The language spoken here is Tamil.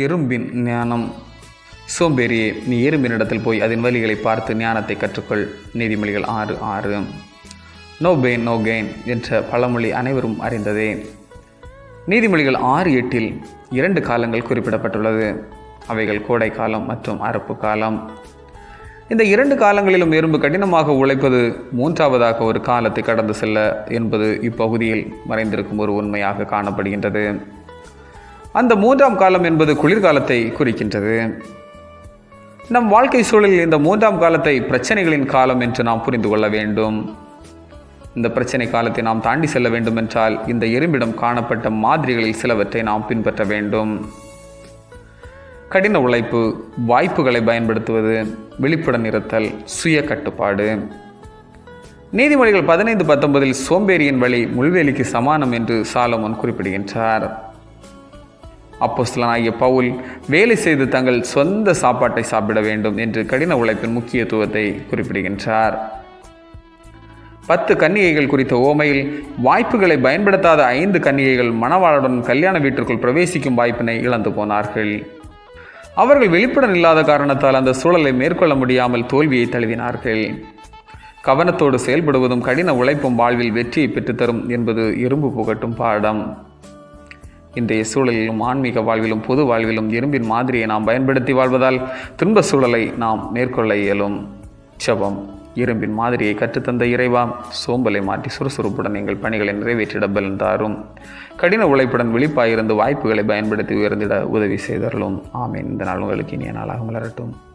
எறும்பின் ஞானம். சோம்பேறியே நீ எறும்பினிடத்தில் போய் அதன் வழிகளை பார்த்து ஞானத்தை கற்றுக்கொள். நீதிமொழிகள் ஆறு ஆறு. நோ பெயின் நோ கெயின் என்ற பழமொழி அனைவரும் அறிந்ததே. நீதிமொழிகள் ஆறு எட்டில் இரண்டு காலங்கள் குறிப்பிடப்பட்டுள்ளது. அவைகள் கோடை காலம் மற்றும் அறுப்பு காலம். இந்த இரண்டு காலங்களிலும் எறும்பு கடினமாக உழைப்பது மூன்றாவதாக ஒரு காலத்தை கடந்து செல்ல என்பது இப்பகுதியில் மறைந்திருக்கும் ஒரு உண்மையாக காணப்படுகின்றது. அந்த மூன்றாம் காலம் என்பது குளிர்காலத்தை குறிக்கின்றது. நம் வாழ்க்கை சூழலில் இந்த மூன்றாம் காலத்தை பிரச்சனைகளின் காலம் என்று நாம் புரிந்து கொள்ள வேண்டும். இந்த பிரச்சனை காலத்தை நாம் தாண்டி செல்ல வேண்டும் என்றால் இந்த எறும்பிடம் காணப்பட்ட மாதிரிகளில் சிலவற்றை நாம் பின்பற்ற வேண்டும். கடின உழைப்பு வாய்ப்புகளை பயன்படுத்துவது விழிப்புடன் இருத்தல் சுய கட்டுப்பாடு. நீதிமொழிகள் பதினைந்து பத்தொன்பதில் சோம்பேறியின் வழி முள்வேலிக்கு சமானம் என்று சாலமோன் குறிப்பிடுகின்றார். அப்போஸ்தலனாகிய பவுல் வேலை செய்து தங்கள் சொந்த சாப்பாட்டை சாப்பிட வேண்டும் என்று கடின உழைப்பின் முக்கியத்துவத்தை குறிப்பிடுகின்றார். பத்து கன்னிகைகள் குறித்த ஓமையில் வாய்ப்புகளை பயன்படுத்தாத ஐந்து கன்னிகைகள் மணவாளுடன் கல்யாண வீட்டிற்குள் பிரவேசிக்கும் வாய்ப்பினை இழந்து போனார்கள். அவர்கள் வெளிப்படன் இல்லாத காரணத்தால் அந்த சூழலை மேற்கொள்ள முடியாமல் தோல்வியை தழுவினார்கள். கவனத்தோடு செயல்படுவதும் கடின உழைப்பும் வாழ்வில் வெற்றியை பெற்றுத்தரும் என்பது எறும்பு புகட்டும் பாடம். இன்றைய சூழலிலும் ஆன்மீக வாழ்விலும் பொது வாழ்விலும் எறும்பின் மாதிரியை நாம் பயன்படுத்தி வாழ்வதால் துன்ப சூழலை நாம் மேற்கொள்ள இயலும். செபம் இரும்பின் மாதிரியை கற்றுத்தந்த இறைவா சோம்பலை மாற்றி சுறுசுறுப்புடன் எங்கள் பணிகளை நிறைவேற்றிட பலன் தாரும். கடின உழைப்புடன் விழிப்பாயிருந்து வாய்ப்புகளை பயன்படுத்தி உயர்ந்திட உதவி செய்தருளும். ஆமீன். இந்த நாள் உங்களுக்கு இனிய நாளாக மலரட்டும்.